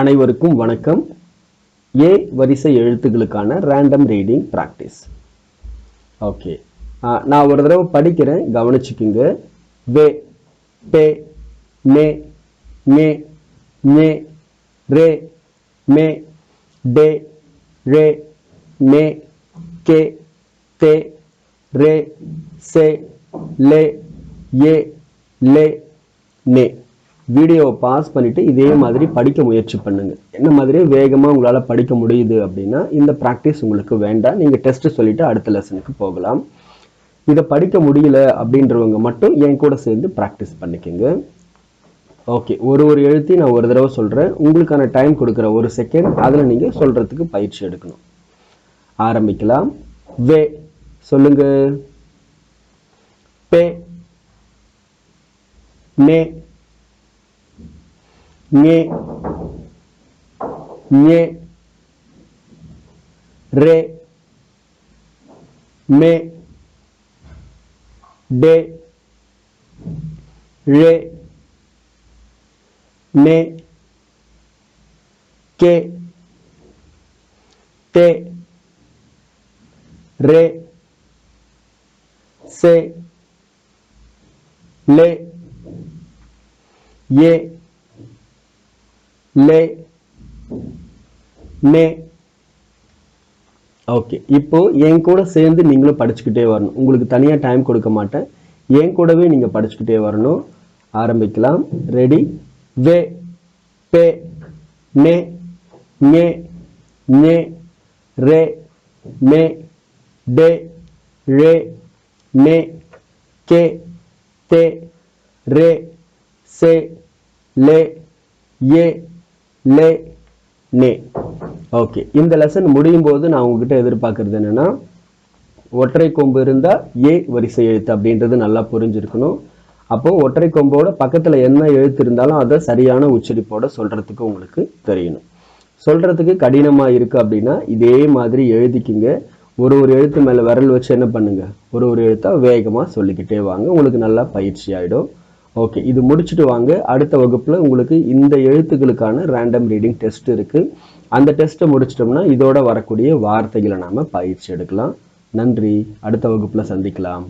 அனைவருக்கும் வணக்கம். ஏ வரிசை எழுத்துக்களுக்கான ரேண்டம் ரீடிங் ப்ராக்டிஸ் ஓகே நான் ஒரு தடவை படிக்கிறேன் கவனிச்சுக்குங்க. வே பே மே மே மே ரே மே டே ரே மே கே தே ரே சே லே ஏ லே நே. வீடியோவை பாஸ் பண்ணிட்டு இதே மாதிரி படிக்க முயற்சி பண்ணுங்கள் என்ன மாதிரி வேகமாக உங்களால் படிக்க முடியுது அப்படின்னா இந்த ப்ராக்டிஸ் உங்களுக்கு வேண்டாம். நீங்கள் டெஸ்ட்டு சொல்லிவிட்டு அடுத்த லெசனுக்கு போகலாம். இதை படிக்க முடியல அப்படின்றவங்க மட்டும் என் கூட சேர்ந்து ப்ராக்டிஸ் பண்ணிக்கோங்க. ஓகே ஒரு ஒரு எழுத்தையும் நான் ஒரு தடவை சொல்கிறேன் உங்களுக்கான டைம் கொடுக்குற ஒரு செகண்ட் அதில் நீங்கள் சொல்கிறதுக்கு பயிற்சி எடுக்கணும். ஆரம்பிக்கலாம். வே சொல்லுங்க. பே மே ஞே ஞே ரே மே டே ரே மே கே தே ரே சே லே ஏ லே நே ஓகே இப்போ என் கூட சேர்ந்து நீங்களும் படிச்சுக்கிட்டே வரணும். உங்களுக்கு தனியாக டைம் கொடுக்க மாட்டேன். என் கூடவே நீங்கள் படிச்சுக்கிட்டே வரணும். ஆரம்பிக்கலாம். ரெடி வே பே நே ஞே ஞே ரே மே டே ரே மே கே தே ரே சே லே ஏ லே நே ஓகே இந்த லெசன் முடியும் போது நான் உங்ககிட்ட எதிர்பார்க்கறது என்னன்னா ஒற்றை கொம்பு இருந்தால் ஏ வரிசை எழுத்து அப்படின்றது நல்லா புரிஞ்சிருக்கணும். அப்போ ஒற்றை கொம்போட பக்கத்தில் என்ன எழுத்து இருந்தாலும் அதை சரியான உச்சரிப்போட சொல்றதுக்கு உங்களுக்கு தெரியணும். சொல்றதுக்கு கடினமாக இருக்கு அப்படின்னா இதே மாதிரி எழுதிக்கிங்க. ஒரு ஒரு எழுத்து மேலே விரல் வச்சு என்ன பண்ணுங்க? ஒரு ஒரு எழுத்தா வேகமாக சொல்லிக்கிட்டே வாங்க. உங்களுக்கு நல்லா பயிற்சி ஆகிடும் ஓகே இது முடிச்சுட்டு வாங்க. அடுத்த வகுப்பில் உங்களுக்கு இந்த எழுத்துக்களுக்கான ரேண்டம் ரீடிங் டெஸ்ட் இருக்குது அந்த டெஸ்ட்டை முடிச்சிட்டோம்னா இதோட வரக்கூடிய வார்த்தைகளை நாம் பயிற்சி எடுக்கலாம். நன்றி. அடுத்த வகுப்பில் சந்திக்கலாம்.